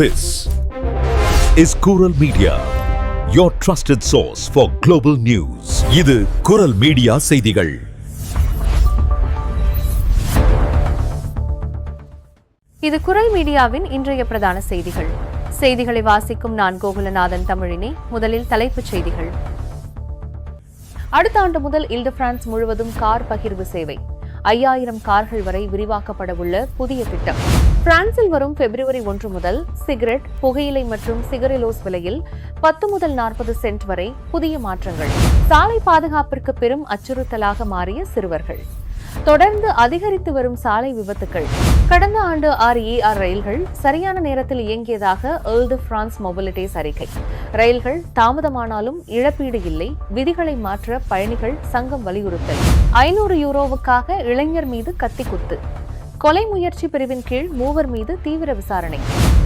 This is Kural Media, your trusted source for global news. இது குரல் media செய்திகள். இது குரல் மீடியாவின் இன்றைய பிரதான செய்திகள். செய்திகளை வாசிக்கும் நான் கோகுலநாதன் தமிழினி முதலில் தலைப்புச் செய்திகள். அடுத்த ஆண்டு முதல் இல்டு பிரான்ஸ் முழுவதும் கார் பகிர்வு சேவை. ஐயாயிரம் கார்கள் வரை விரிவாக்கப்படவுள்ள புதிய திட்டம். பிரான்சில் வரும் பிப்ரவரி ஒன்று முதல் சிகரெட் புகையிலை மற்றும் சிகரெலோஸ் விலையில் பத்து முதல் நாற்பது சென்ட் வரை புதிய மாற்றங்கள். சாலை பாதுகாப்பிற்கு பெரும் அச்சுறுத்தலாக மாறிய சிறுவர்கள். தொடர்ந்து அதிகரித்து வரும் சாலை விபத்துகள் கடந்த ஆண்டு ஆறு ஏஆர் ரயில்கள் சரியான நேரத்தில் இயங்கியதாக ஏர்ல்டு பிரான்ஸ் மொபிலிட்டிஸ் அறிக்கை. ரயில்கள் தாமதமானாலும் இழப்பீடு இல்லை விதிகளை மாற்ற பயணிகள் சங்கம் வலியுறுத்தல். ஐநூறு யூரோவுக்காக இளைஞர் மீது கத்தி குத்து. கொலை முயற்சி பிரிவின் கீழ் மூவர் மீது தீவிர விசாரணை.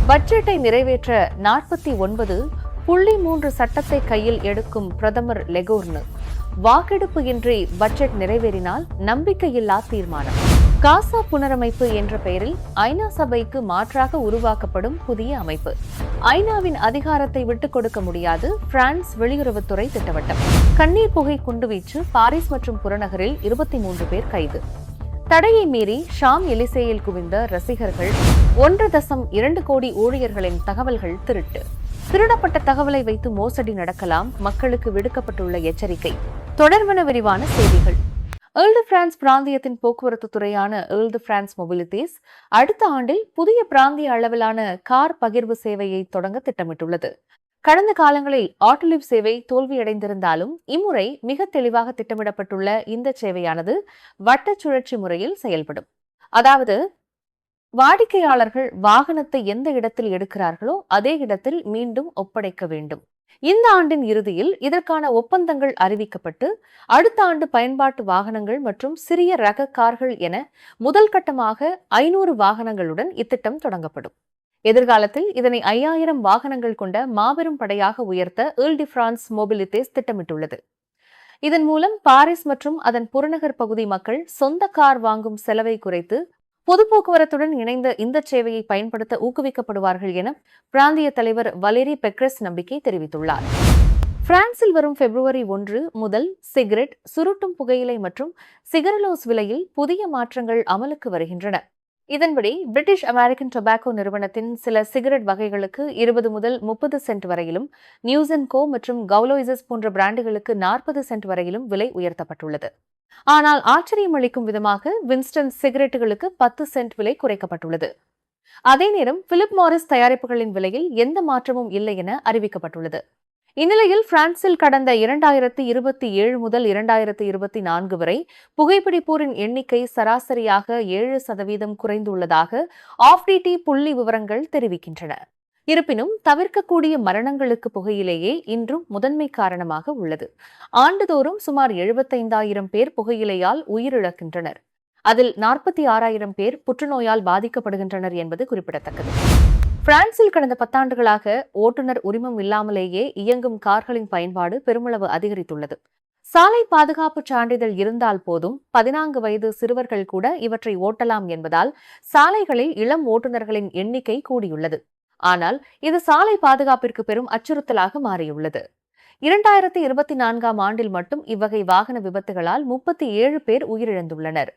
பட்ஜெட்டை நிறைவேற்ற நாற்பத்தி ஒன்பது புள்ளி மூன்று சட்டத்தை கையில் எடுக்கும் பிரதமர் லெகோர்னு. வாக்கெடுப்பு இன்றி பட்ஜெட் நிறைவேறினால் நம்பிக்கையில்லா தீர்மானம். காசா புனரமைப்பு என்ற பெயரில் ஐநா சபைக்கு மாற்றாக உருவாக்கப்படும் புதிய அமைப்பு. ஐநாவின் அதிகாரத்தை விட்டுக் கொடுக்க முடியாது பிரான்ஸ் வெளியுறவுத்துறை திட்டவட்டம். கண்ணீர் புகை குண்டுவீச்சு பாரிஸ் மற்றும் புறநகரில் இருபத்தி மூன்று பேர் கைது. தடையை மீறி ஷாம் எலிசேயில் குவிந்த ரசிகர்கள் ஒன்று தசம் இரண்டு கோடி ஊழியர்களின் தகவல்கள் திருட்டு. திருடப்பட்ட தகவலை வைத்து மோசடி நடக்கலாம் மக்களுக்கு விடுக்கப்பட்டுள்ள எச்சரிக்கை. தொடர்வன விரிவான செய்திகள். ஏர்ல்டு பிரான்ஸ் பிராந்தியத்தின் போக்குவரத்து துறையான ஏர்ல்டு பிரான்ஸ் மொபிலிட்டிஸ் அடுத்த ஆண்டில் புதிய பிராந்திய அளவிலான கார் பகிர்வு சேவையை தொடங்க திட்டமிட்டுள்ளது. கடந்த காலங்களில் ஆட்டோலிவ் சேவை தோல்வியடைந்திருந்தாலும் இம்முறை மிக தெளிவாக திட்டமிடப்பட்டுள்ள இந்த சேவையானது வட்ட சுழற்சி முறையில் செயல்படும். அதாவது வாடிக்கையாளர்கள் வாகனத்தை எந்த இடத்தில் எடுக்கிறார்களோ அதே இடத்தில் மீண்டும் ஒப்படைக்க வேண்டும். இந்த ஆண்டின் இறுதியில் இதற்கான ஒப்பந்தங்கள் அறிவிக்கப்பட்டு அடுத்த ஆண்டு பயன்பாட்டு வாகனங்கள் மற்றும் சிறிய ரக கார்கள் என முதல் கட்டமாக ஐநூறு வாகனங்களுடன் இத்திட்டம் தொடங்கப்படும். எதிர்காலத்தில் இதனை ஐயாயிரம் வாகனங்கள் கொண்ட மாபெரும் படையாக உயர்த்த ஏல் டி பிரான்ஸ் மொபிலிட்டேஸ் திட்டமிட்டுள்ளது. இதன் மூலம் பாரிஸ் மற்றும் அதன் புறநகர் பகுதி மக்கள் சொந்த கார் வாங்கும் செலவை குறைத்து பொது போக்குவரத்துடன் இணைந்த இந்த சேவையை பயன்படுத்த ஊக்குவிக்கப்படுவார்கள் என பிராந்திய தலைவர் வலேரி பெக்ரஸ் நம்பிக்கை தெரிவித்துள்ளார். பிரான்சில் வரும் பிப்ரவரி ஒன்று முதல் சிகரெட் சுருட்டும் புகையிலை மற்றும் சிகரலோஸ் விலையில் புதிய மாற்றங்கள் அமலுக்கு வருகின்றன. இதன்படி பிரிட்டிஷ் அமெரிக்கன் டொபாக்கோ நிறுவனத்தின் சில சிகரெட் வகைகளுக்கு இருபது முதல் முப்பது சென்ட் வரையிலும் நியூஸ் அண்ட் கோ மற்றும் கவுலோய்சஸ் போன்ற பிராண்டுகளுக்கு நாற்பது சென்ட் வரையிலும் விலை உயர்த்தப்பட்டுள்ளது. ஆனால் ஆச்சரியம் அளிக்கும் விதமாக வின்ஸ்டன் சிகரெட்டுகளுக்கு பத்து சென்ட் விலை குறைக்கப்பட்டுள்ளது. அதே நேரம் பிலிப் மாரிஸ் தயாரிப்புகளின் விலையில் எந்த மாற்றமும் இல்லை என அறிவிக்கப்பட்டுள்ளது. இந்நிலையில் பிரான்சில் கடந்த இரண்டாயிரத்தி இருபத்தி ஏழு முதல் இரண்டாயிரத்தி இருபத்தி நான்கு வரை புகைப்பிடிப்போரின் எண்ணிக்கை சராசரியாக ஏழு சதவீதம் குறைந்துள்ளதாக ஆஃப்டிடி புள்ளி விவரங்கள் தெரிவிக்கின்றன. இருப்பினும் தவிர்க்கக்கூடிய மரணங்களுக்கு புகையிலேயே இன்றும் முதன்மை காரணமாக உள்ளது. ஆண்டுதோறும் சுமார் எழுபத்தைந்தாயிரம் பேர் புகையிலையால் உயிரிழக்கின்றனர். அதில் நாற்பத்தி ஆறாயிரம் பேர் புற்றுநோயால் பாதிக்கப்படுகின்றனர் என்பது குறிப்பிடத்தக்கது. பிரான்சில் கடந்த பத்தாண்டுகளாக ஓட்டுநர் உரிமம் இல்லாமலேயே இயங்கும் கார்களின் பயன்பாடு பெருமளவு அதிகரித்துள்ளது. சாலை பாதுகாப்பு சான்றிதழ் இருந்தால் போதும் பதினான்கு வயது சிறுவர்கள் கூட இவற்றை ஓட்டலாம் என்பதால் சாலைகளில் இளம் ஓட்டுநர்களின் எண்ணிக்கை கூடியுள்ளது. ஆனால் இது சாலை பாதுகாப்பிற்கு பெரும் அச்சுறுத்தலாக மாறியுள்ளது. இரண்டாயிரத்தி இருபத்தி நான்காம் ஆண்டில் மட்டும் இவ்வகை வாகன விபத்துகளால் முப்பத்தி ஏழு பேர் உயிரிழந்துள்ளனர்.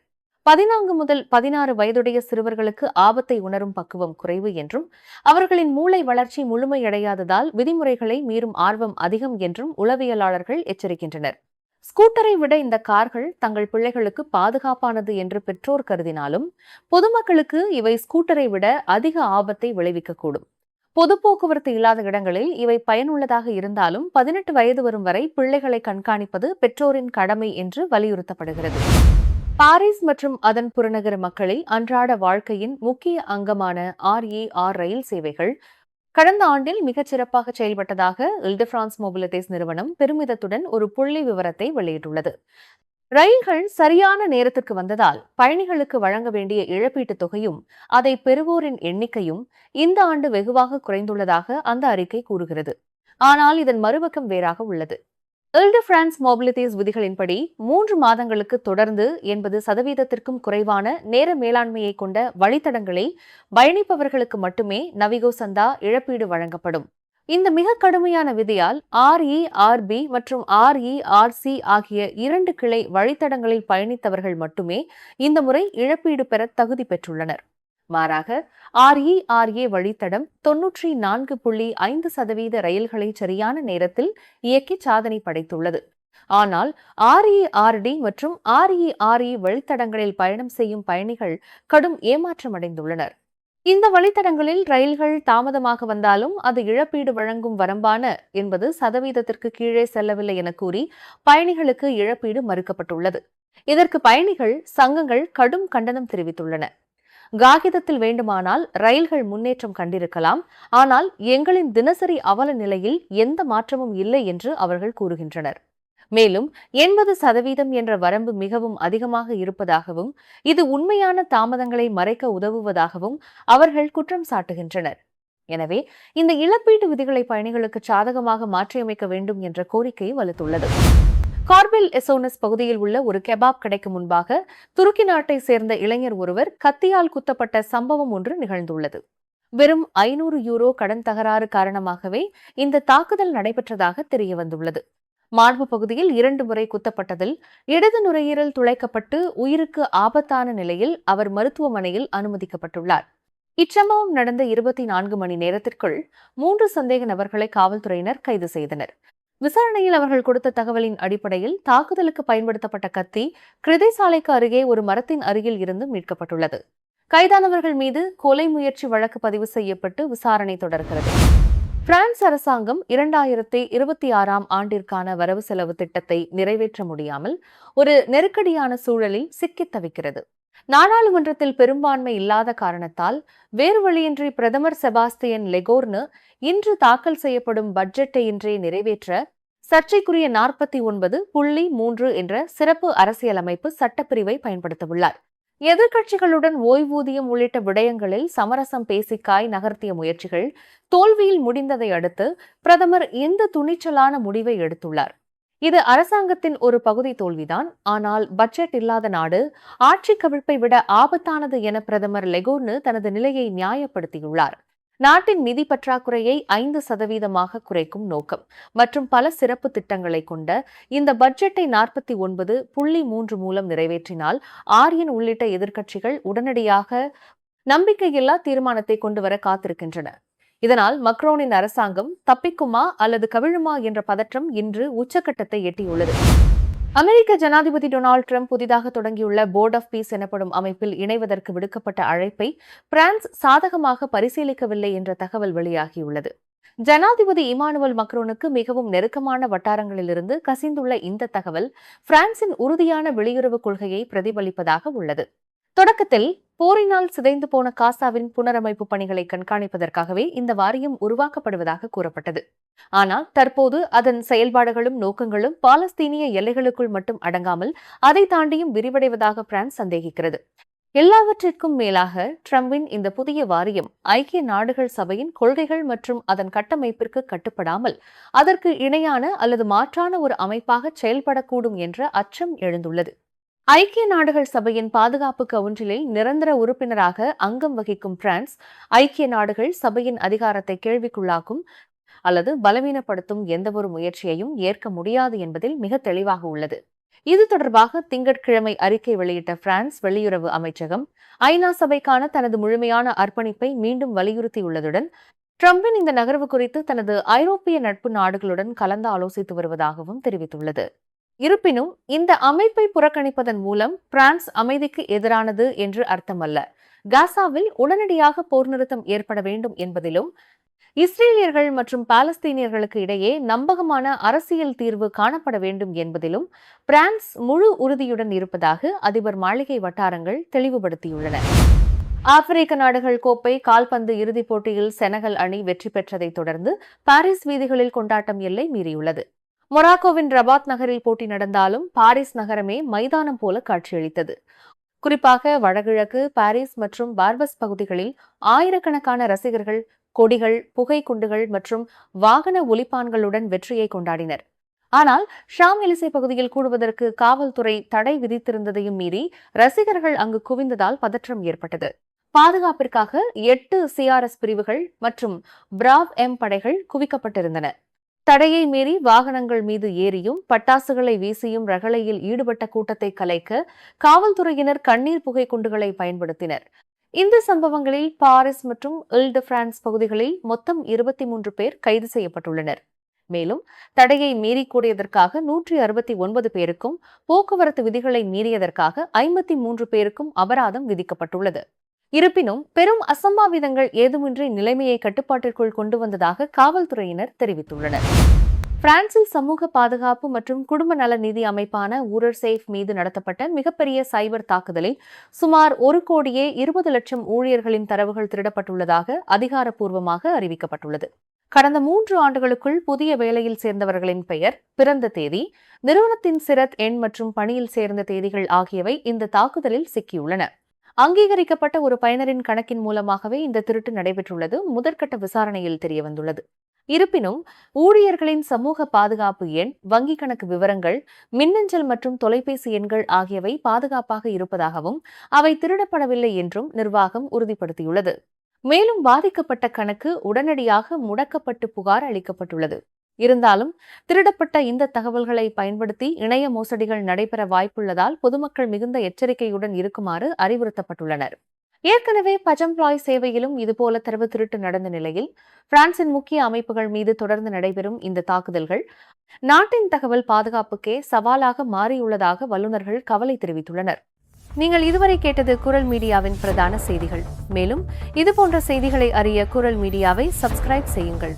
பதினான்கு முதல் பதினாறு வயதுடைய சிறுவர்களுக்கு ஆபத்தை உணரும் பக்குவம் குறைவு என்றும் அவர்களின் மூளை வளர்ச்சி முழுமையடையாததால் விதிமுறைகளை மீறும் ஆர்வம் அதிகம் என்றும் உளவியலாளர்கள் எச்சரிக்கின்றனர். ஸ்கூட்டரை விட இந்த கார்கள் தங்கள் பிள்ளைகளுக்கு பாதுகாப்பானது என்று பெற்றோர் கருதினாலும் பொதுமக்களுக்கு இவை ஸ்கூட்டரை விட அதிக ஆபத்தை விளைவிக்கக்கூடும். பொது போக்குவரத்து இல்லாத இடங்களில் இவை பயனுள்ளதாக இருந்தாலும் பதினெட்டு வயது வரும் வரை பிள்ளைகளை கண்காணிப்பது பெற்றோரின் கடமை என்று வலியுறுத்தப்படுகிறது. பாரிஸ் மற்றும் அதன் புறநகர மக்களில் அன்றாட வாழ்க்கையின் முக்கிய அங்கமான ஆர்ஏஆர் ரயில் சேவைகள் கடந்த ஆண்டில் மிகச் சிறப்பாக செயல்பட்டதாக இல்டு பிரான்ஸ் மொபிலிட்டிஸ் நிறுவனம் பெருமிதத்துடன் ஒரு புள்ளி விவரத்தை வெளியிட்டுள்ளது. ரயில்கள் சரியான நேரத்திற்கு வந்ததால் பயணிகளுக்கு வழங்க வேண்டிய இழப்பீட்டுத் தொகையும் அதை பெறுவோரின் எண்ணிக்கையும் இந்த ஆண்டு வெகுவாக குறைந்துள்ளதாக அந்த அறிக்கை கூறுகிறது. ஆனால் இதன் மறுபக்கம் வேறாக உள்ளது. இல்டு பிரான்ஸ் மொபிலிட்டிஸ் விதிகளின்படி மூன்று மாதங்களுக்கு தொடர்ந்து எண்பது சதவீதத்திற்கும் குறைவான நேர மேலாண்மையை கொண்ட வழித்தடங்களில் பயணிப்பவர்களுக்கு மட்டுமே நவிகோ சந்தா இழப்பீடு வழங்கப்படும். இந்த மிக கடுமையான விதியால் ஆர்இஆர்பி மற்றும் ஆர்இஆர்சி ஆகிய இரண்டு கிளை வழித்தடங்களில் பயணித்தவர்கள் மட்டுமே இந்த முறை இழப்பீடு பெற தகுதி பெற்றுள்ளனர். மாறாக ஆர்இஆர்ஏ வழித்தடம் தொன்னூற்றி நான்கு புள்ளி ஐந்து சதவீத ரயில்களை சரியான நேரத்தில் இயக்கி சாதனை படைத்துள்ளது. ஆனால் ஆர்இஆர்டி மற்றும் ஆர்இஆர்இ வழித்தடங்களில் பயணம் செய்யும் பயணிகள் கடும் ஏமாற்றமடைந்துள்ளனர். இந்த வழித்தடங்களில் ரயில்கள் தாமதமாக வந்தாலும் அது இழப்பீடு வழங்கும் வரம்பான என்பது சதவீதத்திற்கு கீழே செல்லவில்லை என கூறி பயணிகளுக்கு இழப்பீடு மறுக்கப்பட்டுள்ளது. இதற்கு பயணிகள் சங்கங்கள் கடும் கண்டனம் தெரிவித்துள்ளன. காகிதத்தில் வேண்டுமானால் ரயில்கள் முன்னேற்றம் கண்டிருக்கலாம். ஆனால் எங்களின் தினசரி அவல நிலையில் எந்த மாற்றமும் இல்லை என்று அவர்கள் கூறுகின்றனர். மேலும் எண்பது சதவீதம் என்ற வரம்பு மிகவும் அதிகமாக இருப்பதாகவும் இது உண்மையான தாமதங்களை மறைக்க உதவுவதாகவும் அவர்கள் குற்றம் சாட்டுகின்றனர். எனவே இந்த இழப்பீட்டு விதிகளை பயணிகளுக்கு சாதகமாக மாற்றியமைக்க வேண்டும் என்ற கோரிக்கை வலுத்துள்ளது. கார்பில் எசோனஸ் பகுதியில் உள்ள ஒரு கெபாப் கடைக்கு முன்பாக துருக்கி நாட்டை சேர்ந்த இளைஞர் ஒருவர் கத்தியால் குத்தப்பட்ட சம்பவம் ஒன்று நிகழ்ந்துள்ளது. வெறும் ஐநூறு யூரோ கடன் தகராறு காரணமாகவே இந்த தாக்குதல் நடைபெற்றதாக தெரியவந்துள்ளது மார்பு பகுதியில் இரண்டு முறை குத்தப்பட்டதில் இடது நுரையீரல் துளைக்கப்பட்டு உயிருக்கு ஆபத்தான நிலையில் அவர் மருத்துவமனையில் அனுமதிக்கப்பட்டுள்ளார். இச்சம்பவம் நடந்த இருபத்தி நான்கு மணி நேரத்திற்குள் மூன்று சந்தேக நபர்களை காவல்துறையினர் கைது செய்தனர். விசாரணையில் அவர்கள் கொடுத்த தகவலின் அடிப்படையில் தாக்குதலுக்கு பயன்படுத்தப்பட்ட கத்தி கிருதை சாலைக்கு அருகே ஒரு மரத்தின் அருகில் இருந்து மீட்கப்பட்டுள்ளது. கைதானவர்கள் மீது கொலை முயற்சி வழக்கு பதிவு செய்யப்பட்டு விசாரணை தொடர்கிறது. பிரான்ஸ் அரசாங்கம் இரண்டாயிரத்தி இருபத்தி ஆறாம் ஆண்டிற்கான வரவு செலவு திட்டத்தை நிறைவேற்ற முடியாமல் ஒரு நெருக்கடியான சூழலில் சிக்கித் தவிக்கிறது. நாடாளுமன்றத்தில் பெரும்பான்மை இல்லாத காரணத்தால் வேறு வழியின்றி பிரதமர் செபாஸ்தியன் லெகோர்னு இன்று தாக்கல் செய்யப்படும் பட்ஜெட்டை இன்றே நிறைவேற்ற சர்ச்சைக்குரிய நாற்பத்தி ஒன்பது புள்ளி மூன்று என்ற சிறப்பு அரசியலமைப்பு சட்டப்பிரிவை பயன்படுத்தவுள்ளார். எதிர்க்கட்சிகளுடன் ஓய்வூதியம் உள்ளிட்ட விடயங்களில் சமரசம் பேசிக்காய் நகர்த்திய முயற்சிகள் தோல்வியில் முடிந்ததை அடுத்து பிரதமர் இந்த துணிச்சலான முடிவை எடுத்துள்ளார். இது அரசாங்கத்தின் ஒரு பகுதி தோல்விதான். ஆனால் பட்ஜெட் இல்லாத நாடு ஆட்சி கவிழ்ப்பை விட ஆபத்தானது என பிரதமர் லெகோர்னு தனது நிலையை நியாயப்படுத்தியுள்ளார். நாட்டின் நிதி பற்றாக்குறையை ஐந்து சதவீதமாக குறைக்கும் நோக்கம் மற்றும் பல சிறப்பு திட்டங்களை கொண்ட இந்த பட்ஜெட்டை நாற்பத்தி ஒன்பது புள்ளி மூன்று மூலம் நிறைவேற்றினால் ஆரியன் உள்ளிட்ட எதிர்க்கட்சிகள் உடனடியாக நம்பிக்கையில்லா தீர்மானத்தை கொண்டு வர காத்திருக்கின்றன. இதனால் மக்ரோனின் அரசாங்கம் தப்பிக்குமா அல்லது கவிழுமா என்ற பதற்றம் இன்று உச்சக்கட்டத்தை எட்டியுள்ளது. அமெரிக்க ஜனாதிபதி டொனால்டு ட்ரம்ப் புதிதாக தொடங்கியுள்ள போர்ட் ஆஃப் பீஸ் எனப்படும் அமைப்பில் இணைவதற்கு விடுக்கப்பட்ட அழைப்பை பிரான்ஸ் சாதகமாக பரிசீலிக்கவில்லை என்ற தகவல் வெளியாகியுள்ளது. ஜனாதிபதி இமானுவல் மக்ரோனுக்கு மிகவும் நெருக்கமான வட்டாரங்களிலிருந்து கசிந்துள்ள இந்த தகவல் பிரான்சின் உறுதியான வெளியுறவு கொள்கையை பிரதிபலிப்பதாக உள்ளது. தொடக்கத்தில் போரினால் சிதைந்து போன காசாவின் புனரமைப்பு பணிகளை கண்காணிப்பதற்காகவே இந்த வாரியம் உருவாக்கப்படுவதாக கூறப்பட்டது. ஆனால் தற்போது அதன் செயல்பாடுகளும் நோக்கங்களும் பாலஸ்தீனிய எல்லைகளுக்குள் மட்டும் அடங்காமல் அதை தாண்டியும் விரிவடைவதாக பிரான்ஸ் சந்தேகிக்கிறது. எல்லாவற்றிற்கும் மேலாக ட்ரம்பின் இந்த புதிய வாரியம் ஐக்கிய நாடுகள் சபையின் கொள்கைகள் மற்றும் அதன் கட்டமைப்பிற்கு கட்டுப்படாமல் அதற்கு இணையான அல்லது மாற்றான ஒரு அமைப்பாக செயல்படக்கூடும் என்ற அச்சம் எழுந்துள்ளது. ஐக்கிய நாடுகள் சபையின் பாதுகாப்பு கவுன்சிலில் நிரந்தர உறுப்பினராக அங்கம் வகிக்கும் பிரான்ஸ் ஐக்கிய நாடுகள் சபையின் அதிகாரத்தை கேள்விக்குள்ளாக்கும் அல்லது பலவீனப்படுத்தும் எந்தவொரு முயற்சியையும் ஏற்க முடியாது என்பதில் மிக தெளிவாக உள்ளது. இது தொடர்பாக திங்கட்கிழமை அறிக்கை வெளியிட்ட பிரான்ஸ் வெளியுறவு அமைச்சகம் ஐநா சபைக்கான தனது முழுமையான அர்ப்பணிப்பை மீண்டும் வலியுறுத்தியுள்ளதுடன் டிரம்பின் இந்த நகர்வு குறித்து தனது ஐரோப்பிய நட்பு நாடுகளுடன் கலந்து ஆலோசித்து வருவதாகவும் தெரிவித்துள்ளது. இருப்பினும் இந்த அமைப்பை புறக்கணிப்பதன் மூலம் பிரான்ஸ் அமைதிக்கு எதிரானது என்று அர்த்தமல்ல. காசாவில் உடனடியாக போர் நிறுத்தம் ஏற்பட வேண்டும் என்பதிலும் இஸ்ரேலியர்கள் மற்றும் பாலஸ்தீனியர்களுக்கு இடையே நம்பகமான அரசியல் தீர்வு காணப்பட வேண்டும் என்பதிலும் பிரான்ஸ் முழு உறுதியுடன் இருப்பதாக அதிபர் மாளிகை வட்டாரங்கள் தெளிவுபடுத்தியுள்ளன. ஆப்பிரிக்க நாடுகள் கோப்பை கால்பந்து இறுதிப் போட்டியில் செனகல் அணி வெற்றி பெற்றதைத் தொடர்ந்து பாரிஸ் வீதிகளில் கொண்டாட்டம் எல்லை மீறியுள்ளது. மொராக்கோவின் ரபாத் நகரில் போட்டி நடந்தாலும் பாரிஸ் நகரமே மைதானம் போல காட்சியளித்தது. குறிப்பாக வடகிழக்கு பாரிஸ் மற்றும் பார்பஸ் பகுதிகளில் ஆயிரக்கணக்கான ரசிகர்கள் கொடிகள் புகை குண்டுகள் மற்றும் வாகன ஒலிப்பான்களுடன் வெற்றியை கொண்டாடினர். ஆனால் ஷாம் எலிசே பகுதியில் கூடுவதற்கு காவல்துறை தடை விதித்திருந்ததையும் மீறி ரசிகர்கள் அங்கு குவிந்ததால் பதற்றம் ஏற்பட்டது. பாதுகாப்பிற்காக எட்டு சிஆர்எஸ் பிரிவுகள் மற்றும் பிராவ் எம் படைகள் குவிக்கப்பட்டிருந்தன. தடையை மீறி வாகனங்கள் மீது ஏறியும் பட்டாசுகளை வீசியும் ரகளையில் ஈடுபட்ட கூட்டத்தை கலைக்க காவல்துறையினர் கண்ணீர் புகை குண்டுகளை பயன்படுத்தினர். இந்த சம்பவங்களில் பாரிஸ் மற்றும் இல் பிரான்ஸ் பகுதிகளில் மொத்தம் இருபத்தி மூன்று பேர் கைது செய்யப்பட்டுள்ளனர். மேலும் தடையை மீறி கூடியதற்காக நூற்றி அறுபத்தி ஒன்பது பேருக்கும் போக்குவரத்து விதிகளை மீறியதற்காக ஐம்பத்தி மூன்று பேருக்கும் அபராதம் விதிக்கப்பட்டுள்ளது. இருப்பினும் பெரும் அசம்பாவிதங்கள் ஏதுமின்றி நிலைமையை கட்டுப்பாட்டிற்குள் கொண்டு வந்ததாக காவல்துறையினர் தெரிவித்துள்ளனர். பிரான்சில் சமூக பாதுகாப்பு மற்றும் குடும்ப நல நிதி அமைப்பான ஊரர் சேஃப் மீது நடத்தப்பட்ட மிகப்பெரிய சைபர் தாக்குதலில் சுமார் ஒரு கோடியே இருபது லட்சம் ஊழியர்களின் தரவுகள் திருடப்பட்டுள்ளதாக அதிகாரப்பூர்வமாக அறிவிக்கப்பட்டுள்ளது. கடந்த மூன்று ஆண்டுகளுக்குள் புதிய வேலையில் சேர்ந்தவர்களின் பெயர் பிறந்த தேதி நிறுவனத்தின் சிரத் எண் மற்றும் பணியில் சேர்ந்த தேதிகள் ஆகியவை இந்த தாக்குதலில் சிக்கியுள்ளன. அங்கீகரிக்கப்பட்ட ஒரு பயனரின் கணக்கின் மூலமாகவே இந்த திருட்டு நடைபெற்றுள்ளது. முதற்கட்ட விசாரணையில் தெரியவந்துள்ளது. இருப்பினும் ஊழியர்களின் சமூக பாதுகாப்பு எண் வங்கிக் கணக்கு விவரங்கள் மின்னஞ்சல் மற்றும் தொலைபேசி எண்கள் ஆகியவை பாதுகாப்பாக இருப்பதாகவும் அவை திருடப்படவில்லை என்றும் நிர்வாகம் உறுதிப்படுத்தியுள்ளது. மேலும் பாதிக்கப்பட்ட கணக்கு உடனடியாக முடக்கப்பட்டு புகார் அளிக்கப்பட்டுள்ளது. இருந்தாலும் திருடப்பட்ட இந்த தகவல்களை பயன்படுத்தி இணைய மோசடிகள் நடைபெற வாய்ப்புள்ளதால் பொதுமக்கள் மிகுந்த எச்சரிக்கையுடன் இருக்குமாறு அறிவுறுத்தப்பட்டுள்ளனர். ஏற்கனவே பஜம்ப்ளாய் சேவையிலும் இதுபோல தரவு திருட்டு நடந்த நிலையில் பிரான்சின் முக்கிய அமைப்புகள் மீது தொடர்ந்து நடைபெறும் இந்த தாக்குதல்கள் நாட்டின் தகவல் பாதுகாப்புக்கே சவாலாக மாறியுள்ளதாக வல்லுநர்கள் கவலை தெரிவித்துள்ளனர். நீங்கள் இதுவரை கேட்டது குரல் மீடியாவின் பிரதான செய்திகள். மேலும் இதுபோன்ற செய்திகளை அறிய குரல் மீடியாவை சப்ஸ்கிரைப் செய்யுங்கள்.